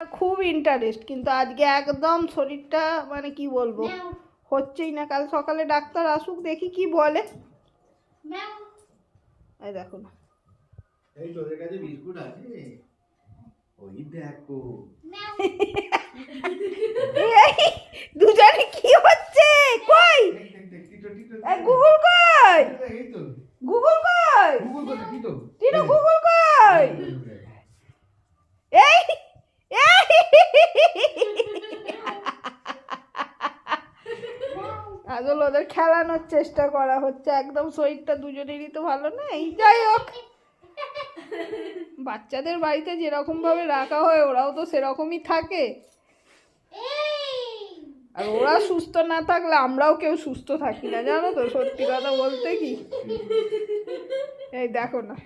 খুব ইন্টারেস্ট কিন্তু আজকে একদম শরীরটা মানে কি বলব? হচ্ছেই না কাল সকালে ডাক্তার আসুক দেখি কি বলে। এই দেখো না। এই তোদের কাছে বিস্কুট আছে? ওই দেখো। দুজনে কি হচ্ছে? কই। গুগল কই? গুগল কই? গুগল করে, টিটো। গুগল কই এই এই আসলে ওদের খেলানোর চেষ্টা করা হচ্ছে। একদম শরীরটা দুজনেরই তো ভালো নেই। যাই হোক। বাচ্চাদের বাড়িতে যেরকম ভাবে রাখা হয়, ওরাও তো সেরকমই থাকে। আর ওরা সুস্থ না থাকলে আমরাও কেউ সুস্থ থাকি না, জানো তো? সত্যি কথা বলতে কি? এই দেখো না।